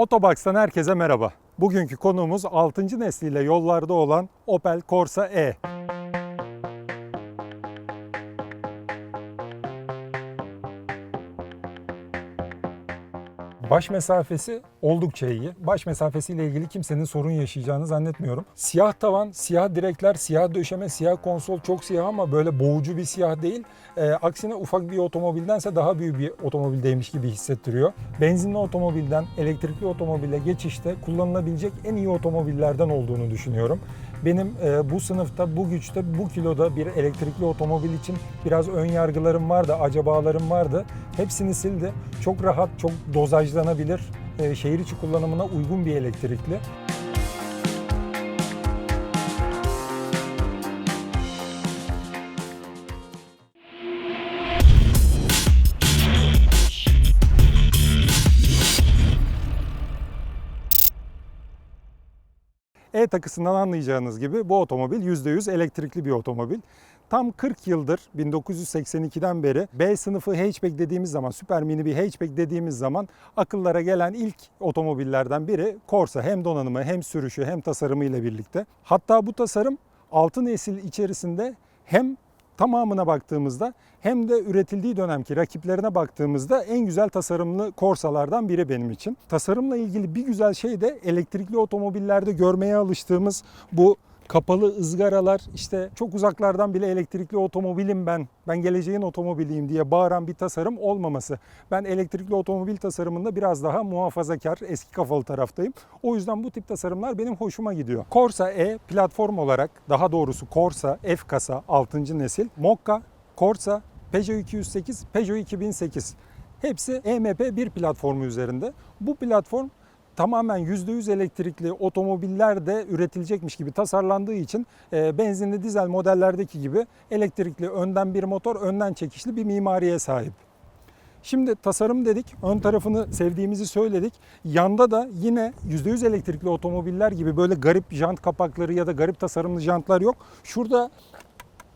Otobox'tan herkese merhaba. Bugünkü konuğumuz 6. nesliyle yollarda olan Opel Corsa E. Baş mesafesi oldukça iyi. Baş mesafesiyle ilgili kimsenin sorun yaşayacağını zannetmiyorum. Siyah tavan, siyah direkler, siyah döşeme, siyah konsol çok siyah ama böyle boğucu bir siyah değil. Ee, aksine ufak bir otomobildense daha büyük bir otomobildeymiş gibi hissettiriyor. Benzinli otomobilden elektrikli otomobile geçişte kullanılabilecek en iyi otomobillerden olduğunu düşünüyorum. Benim e, bu sınıfta, bu güçte, bu kiloda bir elektrikli otomobil için biraz ön yargılarım vardı, acabalarım vardı. Hepsini sildi. Çok rahat, çok dozajlanabilir, e, şehir içi kullanımına uygun bir elektrikli. Takısından anlayacağınız gibi bu otomobil %100 elektrikli bir otomobil. Tam 40 yıldır 1982'den beri B sınıfı hatchback dediğimiz zaman, süper mini bir hatchback dediğimiz zaman akıllara gelen ilk otomobillerden biri Corsa. Hem donanımı hem sürüşü hem tasarımı ile birlikte. Hatta bu tasarım 6 nesil içerisinde hem tamamına baktığımızda hem de üretildiği dönemki rakiplerine baktığımızda en güzel tasarımlı Corsa'lardan biri benim için. Tasarımla ilgili bir güzel şey de elektrikli otomobillerde görmeye alıştığımız bu kapalı ızgaralar işte çok uzaklardan bile elektrikli otomobilim ben, ben geleceğin otomobiliyim diye bağıran bir tasarım olmaması. Ben elektrikli otomobil tasarımında biraz daha muhafazakar, eski kafalı taraftayım. O yüzden bu tip tasarımlar benim hoşuma gidiyor. Corsa E platform olarak, daha doğrusu Corsa F kasa 6. nesil, Mokka, Corsa, Peugeot 208, Peugeot 2008. Hepsi EMP bir platformu üzerinde. Bu platform tamamen %100 elektrikli otomobillerde üretilecekmiş gibi tasarlandığı için e, benzinli dizel modellerdeki gibi elektrikli önden bir motor, önden çekişli bir mimariye sahip. Şimdi tasarım dedik, ön tarafını sevdiğimizi söyledik. Yanda da yine %100 elektrikli otomobiller gibi böyle garip jant kapakları ya da garip tasarımlı jantlar yok. Şurada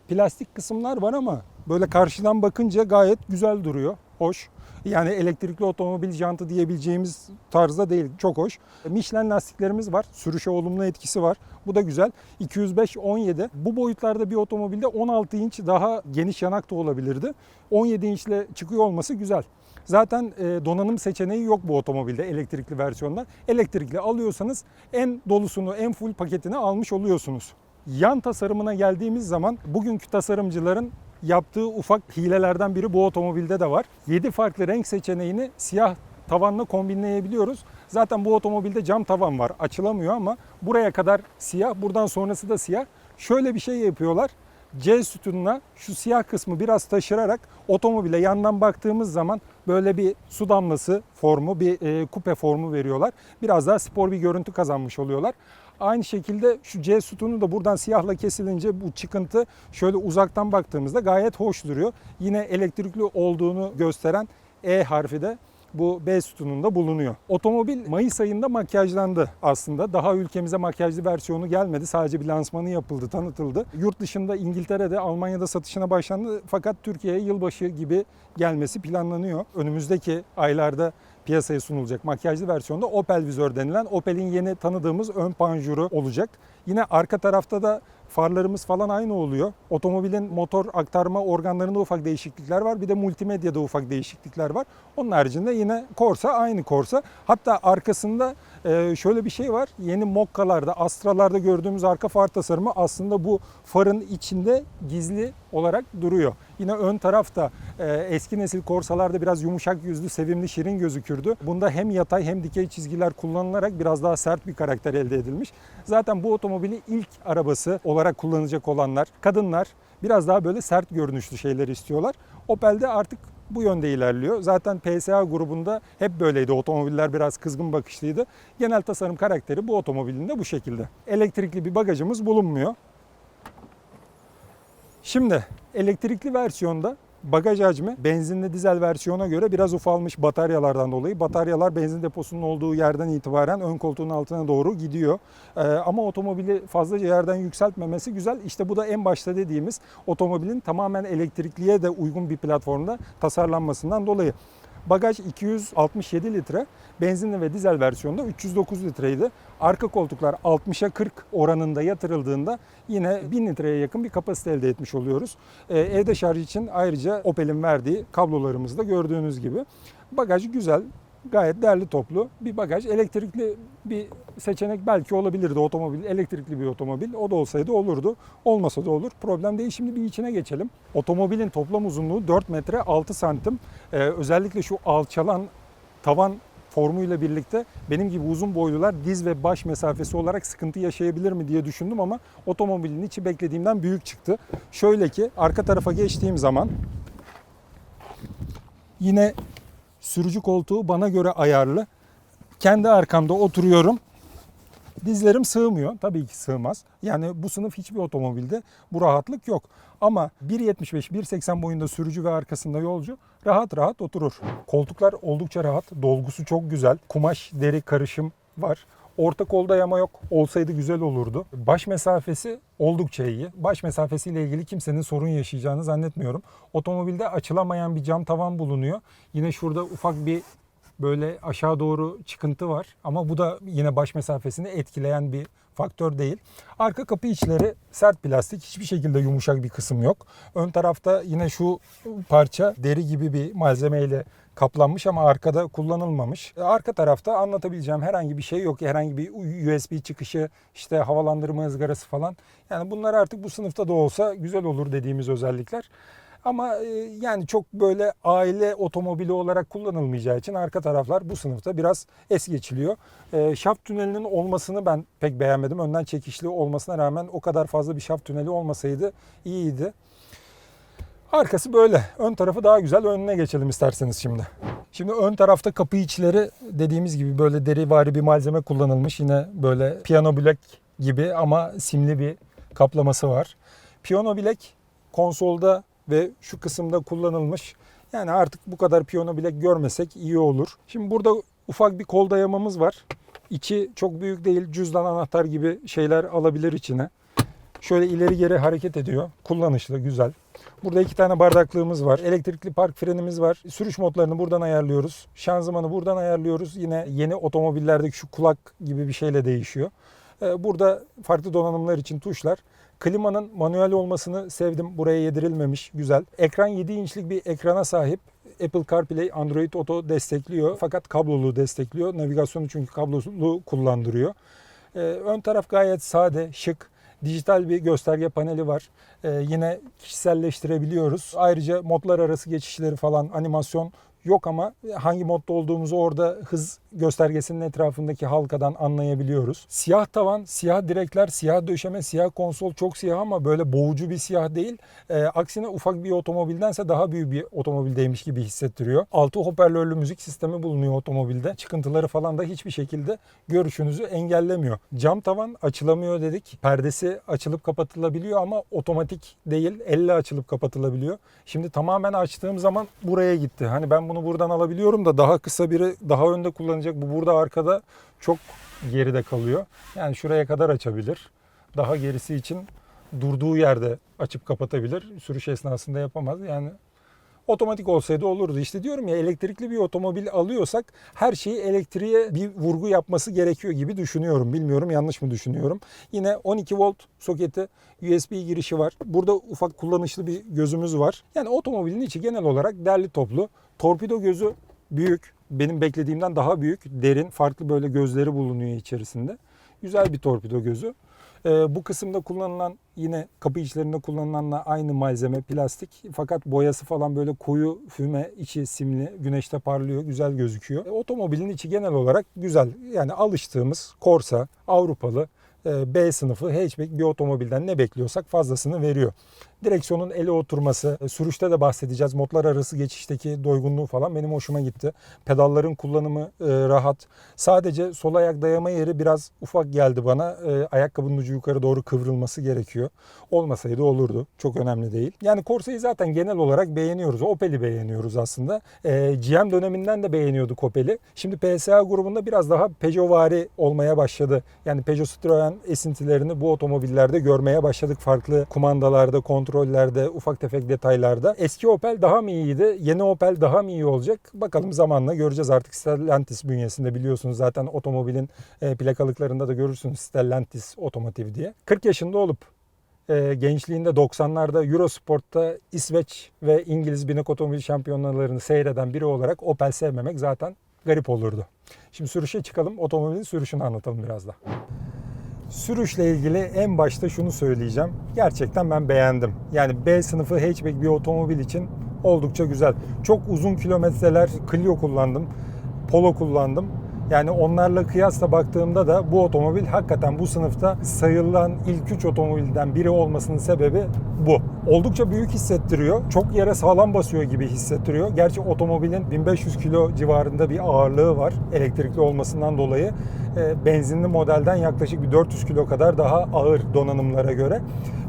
plastik kısımlar var ama böyle karşıdan bakınca gayet güzel duruyor. Hoş. Yani elektrikli otomobil jantı diyebileceğimiz tarzda değil. Çok hoş. Michelin lastiklerimiz var. Sürüşe olumlu etkisi var. Bu da güzel. 205-17. Bu boyutlarda bir otomobilde 16 inç daha geniş yanak da olabilirdi. 17 inçle çıkıyor olması güzel. Zaten e, donanım seçeneği yok bu otomobilde elektrikli versiyonda. Elektrikli alıyorsanız en dolusunu, en full paketini almış oluyorsunuz. Yan tasarımına geldiğimiz zaman bugünkü tasarımcıların yaptığı ufak hilelerden biri bu otomobilde de var. 7 farklı renk seçeneğini siyah tavanla kombinleyebiliyoruz. Zaten bu otomobilde cam tavan var. Açılamıyor ama buraya kadar siyah, buradan sonrası da siyah. Şöyle bir şey yapıyorlar. C sütununa şu siyah kısmı biraz taşırarak otomobile yandan baktığımız zaman böyle bir su damlası formu, bir e, kupe formu veriyorlar. Biraz daha spor bir görüntü kazanmış oluyorlar. Aynı şekilde şu C sütunu da buradan siyahla kesilince bu çıkıntı şöyle uzaktan baktığımızda gayet hoş duruyor. Yine elektrikli olduğunu gösteren E harfi de bu B sütununda bulunuyor. Otomobil Mayıs ayında makyajlandı aslında. Daha ülkemize makyajlı versiyonu gelmedi. Sadece bir lansmanı yapıldı, tanıtıldı. Yurt dışında İngiltere'de, Almanya'da satışına başlandı. Fakat Türkiye'ye yılbaşı gibi gelmesi planlanıyor. Önümüzdeki aylarda piyasaya sunulacak makyajlı versiyonda Opel vizör denilen Opel'in yeni tanıdığımız ön panjuru olacak. Yine arka tarafta da farlarımız falan aynı oluyor. Otomobilin motor aktarma organlarında ufak değişiklikler var. Bir de multimedyada ufak değişiklikler var. Onun haricinde yine Corsa aynı Corsa. Hatta arkasında e, şöyle bir şey var. Yeni Mokka'larda, Astra'larda gördüğümüz arka far tasarımı aslında bu farın içinde gizli olarak duruyor. Yine ön tarafta e, eski nesil Corsa'larda biraz yumuşak yüzlü, sevimli, şirin gözükürdü. Bunda hem yatay hem dikey çizgiler kullanılarak biraz daha sert bir karakter elde edilmiş. Zaten bu otomobili ilk arabası olarak kullanacak olanlar, kadınlar biraz daha böyle sert görünüşlü şeyler istiyorlar. Opel'de artık bu yönde ilerliyor. Zaten PSA grubunda hep böyleydi. Otomobiller biraz kızgın bakışlıydı. Genel tasarım karakteri bu otomobilin de bu şekilde. Elektrikli bir bagajımız bulunmuyor. Şimdi elektrikli versiyonda bagaj hacmi benzinli dizel versiyona göre biraz ufalmış bataryalardan dolayı. Bataryalar benzin deposunun olduğu yerden itibaren ön koltuğun altına doğru gidiyor. Ee, ama otomobili fazlaca yerden yükseltmemesi güzel. İşte bu da en başta dediğimiz otomobilin tamamen elektrikliye de uygun bir platformda tasarlanmasından dolayı. Bagaj 267 litre. Benzinli ve dizel versiyonda 309 litreydi. Arka koltuklar 60'a 40 oranında yatırıldığında yine 1000 litreye yakın bir kapasite elde etmiş oluyoruz. Ee, evde şarj için ayrıca Opel'in verdiği kablolarımızda gördüğünüz gibi. Bagaj güzel, gayet değerli toplu bir bagaj. Elektrikli bir seçenek belki olabilirdi otomobil, elektrikli bir otomobil. O da olsaydı olurdu. Olmasa da olur. Problem değil. Şimdi bir içine geçelim. Otomobilin toplam uzunluğu 4 metre 6 santim. Ee, özellikle şu alçalan tavan formuyla birlikte benim gibi uzun boylular diz ve baş mesafesi olarak sıkıntı yaşayabilir mi diye düşündüm ama otomobilin içi beklediğimden büyük çıktı. Şöyle ki arka tarafa geçtiğim zaman yine sürücü koltuğu bana göre ayarlı. Kendi arkamda oturuyorum. Dizlerim sığmıyor. Tabii ki sığmaz. Yani bu sınıf hiçbir otomobilde bu rahatlık yok. Ama 1.75, 1.80 boyunda sürücü ve arkasında yolcu rahat rahat oturur. Koltuklar oldukça rahat. Dolgusu çok güzel. Kumaş, deri karışım var. Orta kolda yama yok. Olsaydı güzel olurdu. Baş mesafesi oldukça iyi. Baş mesafesiyle ilgili kimsenin sorun yaşayacağını zannetmiyorum. Otomobilde açılamayan bir cam tavan bulunuyor. Yine şurada ufak bir böyle aşağı doğru çıkıntı var. Ama bu da yine baş mesafesini etkileyen bir faktör değil. Arka kapı içleri sert plastik. Hiçbir şekilde yumuşak bir kısım yok. Ön tarafta yine şu parça deri gibi bir malzemeyle kaplanmış ama arkada kullanılmamış. E, Arka tarafta anlatabileceğim herhangi bir şey yok. Herhangi bir USB çıkışı, işte havalandırma ızgarası falan. Yani bunlar artık bu sınıfta da olsa güzel olur dediğimiz özellikler. Ama e, yani çok böyle aile otomobili olarak kullanılmayacağı için arka taraflar bu sınıfta biraz es geçiliyor. E, şaft tünelinin olmasını ben pek beğenmedim. Önden çekişli olmasına rağmen o kadar fazla bir şaft tüneli olmasaydı iyiydi. Arkası böyle. Ön tarafı daha güzel. Önüne geçelim isterseniz şimdi. Şimdi ön tarafta kapı içleri dediğimiz gibi böyle derivari bir malzeme kullanılmış. Yine böyle piyano bilek gibi ama simli bir kaplaması var. Piyano bilek konsolda ve şu kısımda kullanılmış. Yani artık bu kadar piyano bilek görmesek iyi olur. Şimdi burada ufak bir kol dayamamız var. İçi çok büyük değil. Cüzdan anahtar gibi şeyler alabilir içine. Şöyle ileri geri hareket ediyor. Kullanışlı, güzel. Burada iki tane bardaklığımız var. Elektrikli park frenimiz var. Sürüş modlarını buradan ayarlıyoruz. Şanzımanı buradan ayarlıyoruz. Yine yeni otomobillerdeki şu kulak gibi bir şeyle değişiyor. Ee, Burada farklı donanımlar için tuşlar. Klimanın manuel olmasını sevdim. Buraya yedirilmemiş. Güzel. Ekran 7 inçlik bir ekrana sahip. Apple CarPlay, Android Auto destekliyor. Fakat kablolu destekliyor. Navigasyonu çünkü kablolu kullandırıyor. Ee, ön taraf gayet sade, şık. Dijital bir gösterge paneli var. Ee, yine kişiselleştirebiliyoruz. Ayrıca modlar arası geçişleri falan animasyon yok ama hangi modda olduğumuzu orada hız göstergesinin etrafındaki halkadan anlayabiliyoruz. Siyah tavan, siyah direkler, siyah döşeme, siyah konsol çok siyah ama böyle boğucu bir siyah değil. Ee, aksine ufak bir otomobildense daha büyük bir otomobildeymiş gibi hissettiriyor. Altı hoparlörlü müzik sistemi bulunuyor otomobilde. Çıkıntıları falan da hiçbir şekilde görüşünüzü engellemiyor. Cam tavan açılamıyor dedik. Perdesi açılıp kapatılabiliyor ama otomatik değil. Elle açılıp kapatılabiliyor. Şimdi tamamen açtığım zaman buraya gitti. Hani ben bunu buradan alabiliyorum da daha kısa biri daha önde kullanacak. Bu burada arkada çok geride kalıyor. Yani şuraya kadar açabilir. Daha gerisi için durduğu yerde açıp kapatabilir. Sürüş esnasında yapamaz. Yani otomatik olsaydı olurdu. İşte diyorum ya elektrikli bir otomobil alıyorsak her şeyi elektriğe bir vurgu yapması gerekiyor gibi düşünüyorum. Bilmiyorum yanlış mı düşünüyorum. Yine 12 volt soketi USB girişi var. Burada ufak kullanışlı bir gözümüz var. Yani otomobilin içi genel olarak derli toplu. Torpido gözü büyük. Benim beklediğimden daha büyük. Derin, farklı böyle gözleri bulunuyor içerisinde. Güzel bir torpido gözü. Ee, bu kısımda kullanılan yine kapı içlerinde kullanılanla aynı malzeme plastik. Fakat boyası falan böyle koyu füme içi simli güneşte parlıyor güzel gözüküyor. E, otomobilin içi genel olarak güzel. Yani alıştığımız Corsa Avrupalı e, B sınıfı hatchback bir otomobilden ne bekliyorsak fazlasını veriyor. Direksiyonun ele oturması, e, sürüşte de bahsedeceğiz. Modlar arası geçişteki doygunluğu falan benim hoşuma gitti. Pedalların kullanımı e, rahat. Sadece sol ayak dayama yeri biraz ufak geldi bana. E, ayakkabının ucu yukarı doğru kıvrılması gerekiyor. Olmasaydı olurdu. Çok önemli değil. Yani Corsa'yı zaten genel olarak beğeniyoruz. Opel'i beğeniyoruz aslında. GM döneminden de beğeniyorduk Opel'i. Şimdi PSA grubunda biraz daha Peugeot'vari olmaya başladı. Yani Peugeot Citroen esintilerini bu otomobillerde görmeye başladık. Farklı kumandalarda, kontrollerde, ufak tefek detaylarda. Eski Opel daha mı iyiydi? Yeni Opel daha mı iyi olacak? Bakalım zamanla göreceğiz artık Stellantis bünyesinde biliyorsunuz zaten otomobilin e, plakalıklarında da görürsünüz Stellantis Otomotiv diye. 40 yaşında olup e, gençliğinde 90'larda Eurosport'ta İsveç ve İngiliz binek otomobil şampiyonalarını seyreden biri olarak Opel sevmemek zaten garip olurdu. Şimdi sürüşe çıkalım. Otomobilin sürüşünü anlatalım biraz da. Sürüşle ilgili en başta şunu söyleyeceğim. Gerçekten ben beğendim. Yani B sınıfı hatchback bir otomobil için oldukça güzel. Çok uzun kilometreler Clio kullandım. Polo kullandım. Yani onlarla kıyasla baktığımda da bu otomobil hakikaten bu sınıfta sayılan ilk 3 otomobilden biri olmasının sebebi bu. Oldukça büyük hissettiriyor. Çok yere sağlam basıyor gibi hissettiriyor. Gerçi otomobilin 1500 kilo civarında bir ağırlığı var elektrikli olmasından dolayı. E, benzinli modelden yaklaşık bir 400 kilo kadar daha ağır donanımlara göre.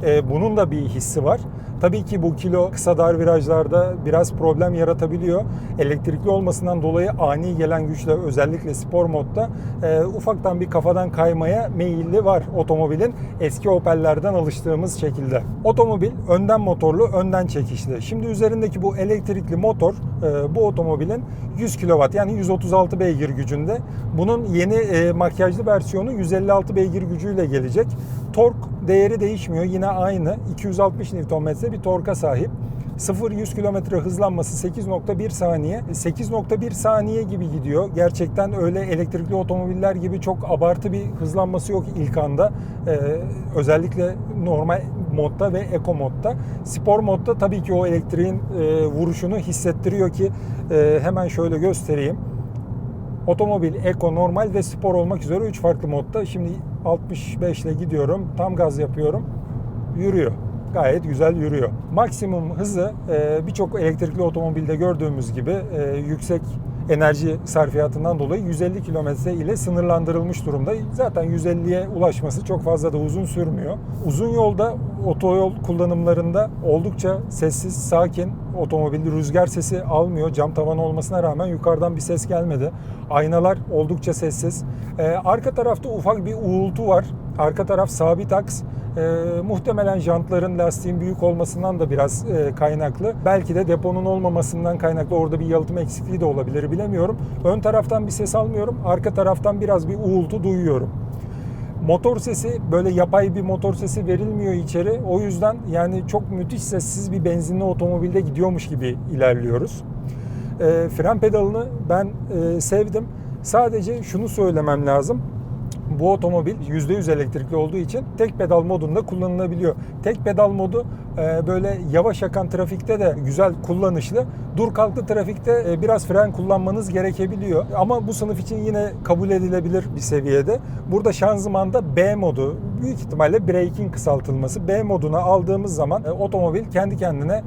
E, bunun da bir hissi var. Tabii ki bu kilo kısa dar virajlarda biraz problem yaratabiliyor. Elektrikli olmasından dolayı ani gelen güçle özellikle spor modda e, ufaktan bir kafadan kaymaya meyilli var otomobilin eski Opel'lerden alıştığımız şekilde. Otomobil önden motorlu, önden çekişli. Şimdi üzerindeki bu elektrikli motor e, bu otomobilin 100 kW yani 136 beygir gücünde. Bunun yeni e, makyajlı versiyonu 156 beygir gücüyle gelecek. Tork değeri değişmiyor. Yine aynı 260 Nm bir torka sahip. 0-100 km hızlanması 8.1 saniye. 8.1 saniye gibi gidiyor. Gerçekten öyle elektrikli otomobiller gibi çok abartı bir hızlanması yok ilk anda. Ee, özellikle normal modda ve eco modda. Spor modda tabii ki o elektriğin e, vuruşunu hissettiriyor ki e, hemen şöyle göstereyim. Otomobil, Eco, normal ve spor olmak üzere 3 farklı modda. Şimdi 65 ile gidiyorum. Tam gaz yapıyorum. Yürüyor. Gayet güzel yürüyor. Maksimum hızı e, birçok elektrikli otomobilde gördüğümüz gibi e, yüksek enerji sarfiyatından dolayı 150 km ile sınırlandırılmış durumda. Zaten 150'ye ulaşması çok fazla da uzun sürmüyor. Uzun yolda otoyol kullanımlarında oldukça sessiz, sakin. Otomobil rüzgar sesi almıyor. Cam tavan olmasına rağmen yukarıdan bir ses gelmedi. Aynalar oldukça sessiz. Ee, arka tarafta ufak bir uğultu var. Arka taraf sabit aks. Ee, muhtemelen jantların lastiğin büyük olmasından da biraz e, kaynaklı. Belki de deponun olmamasından kaynaklı orada bir yalıtım eksikliği de olabilir bilemiyorum. Ön taraftan bir ses almıyorum. Arka taraftan biraz bir uğultu duyuyorum. Motor sesi böyle yapay bir motor sesi verilmiyor içeri. O yüzden yani çok müthiş sessiz bir benzinli otomobilde gidiyormuş gibi ilerliyoruz. E, fren pedalını ben e, sevdim. Sadece şunu söylemem lazım bu otomobil %100 elektrikli olduğu için tek pedal modunda kullanılabiliyor. Tek pedal modu e, böyle yavaş akan trafikte de güzel kullanışlı. Dur kalktı trafikte e, biraz fren kullanmanız gerekebiliyor. Ama bu sınıf için yine kabul edilebilir bir seviyede. Burada şanzımanda B modu büyük ihtimalle braking kısaltılması. B moduna aldığımız zaman e, otomobil kendi kendine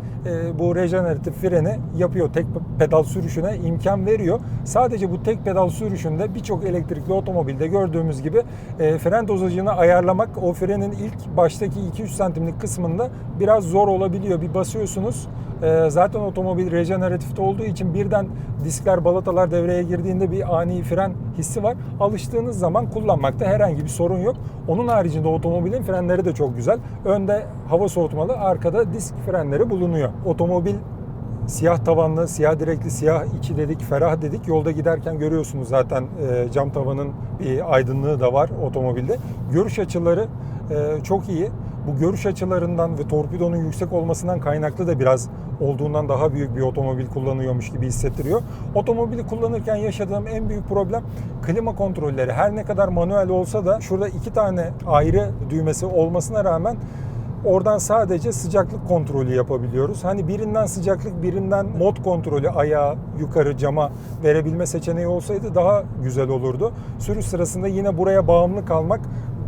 bu rejeneratif freni yapıyor. Tek pedal sürüşüne imkan veriyor. Sadece bu tek pedal sürüşünde birçok elektrikli otomobilde gördüğümüz gibi fren dozajını ayarlamak o frenin ilk baştaki 2-3 santimlik kısmında biraz zor olabiliyor. Bir basıyorsunuz zaten otomobil rejeneratifte olduğu için birden diskler balatalar devreye girdiğinde bir ani fren hissi var. Alıştığınız zaman kullanmakta herhangi bir sorun yok. Onun haricinde otomobilin frenleri de çok güzel. Önde hava soğutmalı, arkada disk frenleri bulunuyor. Otomobil siyah tavanlı, siyah direkli, siyah içi dedik, ferah dedik. Yolda giderken görüyorsunuz zaten cam tavanın bir aydınlığı da var otomobilde. Görüş açıları çok iyi bu görüş açılarından ve torpidonun yüksek olmasından kaynaklı da biraz olduğundan daha büyük bir otomobil kullanıyormuş gibi hissettiriyor. Otomobili kullanırken yaşadığım en büyük problem klima kontrolleri. Her ne kadar manuel olsa da şurada iki tane ayrı düğmesi olmasına rağmen Oradan sadece sıcaklık kontrolü yapabiliyoruz. Hani birinden sıcaklık, birinden mod kontrolü ayağa, yukarı, cama verebilme seçeneği olsaydı daha güzel olurdu. Sürüş sırasında yine buraya bağımlı kalmak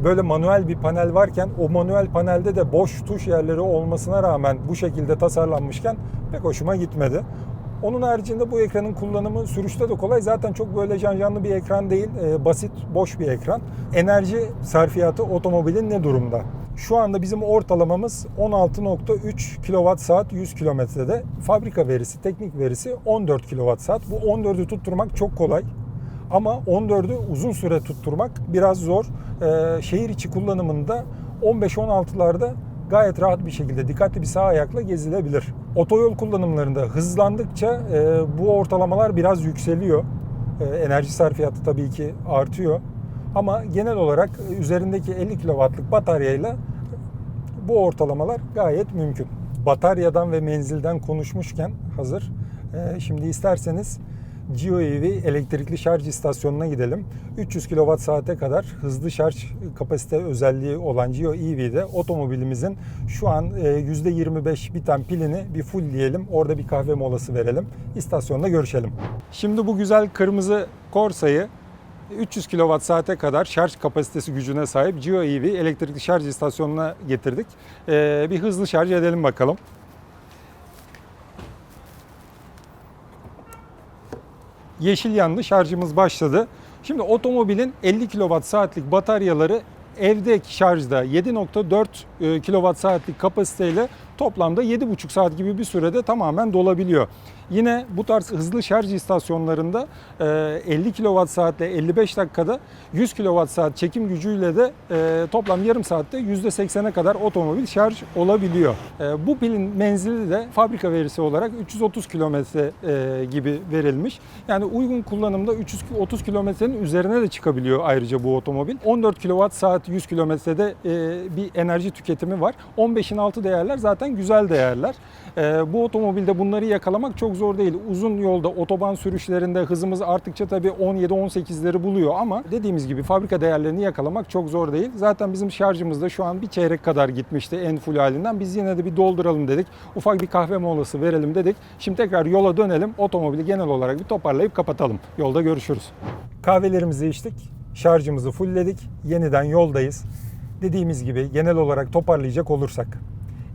böyle manuel bir panel varken o manuel panelde de boş tuş yerleri olmasına rağmen bu şekilde tasarlanmışken pek hoşuma gitmedi. Onun haricinde bu ekranın kullanımı sürüşte de kolay. Zaten çok böyle canlı bir ekran değil. E, basit, boş bir ekran. Enerji sarfiyatı otomobilin ne durumda? Şu anda bizim ortalamamız 16.3 kWh 100 kilometrede. Fabrika verisi, teknik verisi 14 kWh. Bu 14'ü tutturmak çok kolay. Ama 14'ü uzun süre tutturmak biraz zor. Ee, şehir içi kullanımında 15-16'larda gayet rahat bir şekilde dikkatli bir sağ ayakla gezilebilir. Otoyol kullanımlarında hızlandıkça e, bu ortalamalar biraz yükseliyor. E, enerji sarfiyatı tabii ki artıyor. Ama genel olarak üzerindeki 50 kW'lık bataryayla bu ortalamalar gayet mümkün. Bataryadan ve menzilden konuşmuşken hazır. e, Şimdi isterseniz GeoEV elektrikli şarj istasyonuna gidelim. 300 kWh kadar hızlı şarj kapasite özelliği olan GeoEV'de otomobilimizin şu an e, %25 biten pilini bir fullleyelim. Orada bir kahve molası verelim. İstasyonda görüşelim. Şimdi bu güzel kırmızı Corsa'yı 300 kWh kadar şarj kapasitesi gücüne sahip GeoEV elektrikli şarj istasyonuna getirdik. Ee, bir hızlı şarj edelim bakalım. Yeşil yandı, şarjımız başladı. Şimdi otomobilin 50 kWh bataryaları evdeki şarjda 7.4 kWh'lik kapasiteyle toplamda 7,5 saat gibi bir sürede tamamen dolabiliyor. Yine bu tarz hızlı şarj istasyonlarında e, 50 kWh ile 55 dakikada 100 kWh çekim gücüyle de e, toplam yarım saatte %80'e kadar otomobil şarj olabiliyor. E, Bu pilin menzili de fabrika verisi olarak 330 kilometre e, gibi verilmiş. Yani uygun kullanımda 330 kilometrenin üzerine de çıkabiliyor ayrıca bu otomobil. 14 kWh saat 100 kilometrede bir enerji tüketimi var. 15'in altı değerler zaten güzel değerler. Bu otomobilde bunları yakalamak çok zor değil. Uzun yolda otoban sürüşlerinde hızımız arttıkça tabii 17-18'leri buluyor ama dediğimiz gibi fabrika değerlerini yakalamak çok zor değil. Zaten bizim şarjımız da şu an bir çeyrek kadar gitmişti en full halinden. Biz yine de bir dolduralım dedik. Ufak bir kahve molası verelim dedik. Şimdi tekrar yola dönelim. Otomobili genel olarak bir toparlayıp kapatalım. Yolda görüşürüz. Kahvelerimizi içtik. Şarjımızı fullledik. Yeniden yoldayız. Dediğimiz gibi genel olarak toparlayacak olursak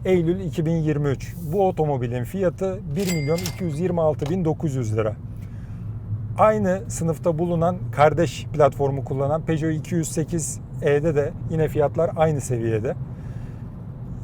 Eylül 2023. Bu otomobilin fiyatı 1 milyon 226 bin 900 lira. Aynı sınıfta bulunan kardeş platformu kullanan Peugeot 208e'de de yine fiyatlar aynı seviyede.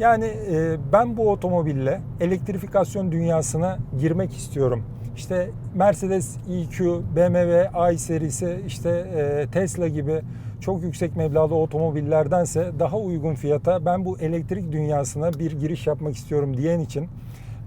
Yani e, ben bu otomobille elektrifikasyon dünyasına girmek istiyorum. İşte Mercedes EQ, BMW i serisi, işte e, Tesla gibi çok yüksek meblağlı otomobillerdense daha uygun fiyata ben bu elektrik dünyasına bir giriş yapmak istiyorum diyen için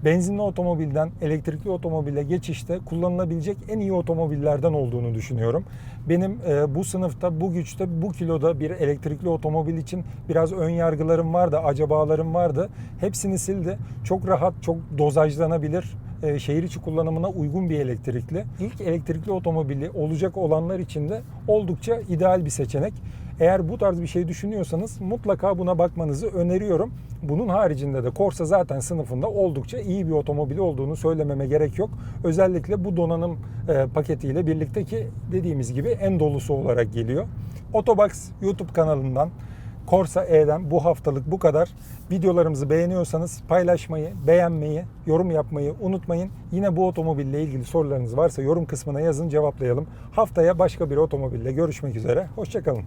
benzinli otomobilden elektrikli otomobile geçişte kullanılabilecek en iyi otomobillerden olduğunu düşünüyorum. Benim e, bu sınıfta, bu güçte, bu kiloda bir elektrikli otomobil için biraz ön yargılarım vardı, acabalarım vardı. Hepsini sildi. Çok rahat, çok dozajlanabilir, e, şehir içi kullanımına uygun bir elektrikli. İlk elektrikli otomobili olacak olanlar için de oldukça ideal bir seçenek. Eğer bu tarz bir şey düşünüyorsanız mutlaka buna bakmanızı öneriyorum. Bunun haricinde de Corsa zaten sınıfında oldukça iyi bir otomobil olduğunu söylememe gerek yok. Özellikle bu donanım e, paketiyle birlikte ki dediğimiz gibi en dolusu olarak geliyor. Otobox YouTube kanalından Corsa E'den bu haftalık bu kadar. Videolarımızı beğeniyorsanız paylaşmayı, beğenmeyi, yorum yapmayı unutmayın. Yine bu otomobille ilgili sorularınız varsa yorum kısmına yazın cevaplayalım. Haftaya başka bir otomobille görüşmek üzere. Hoşçakalın.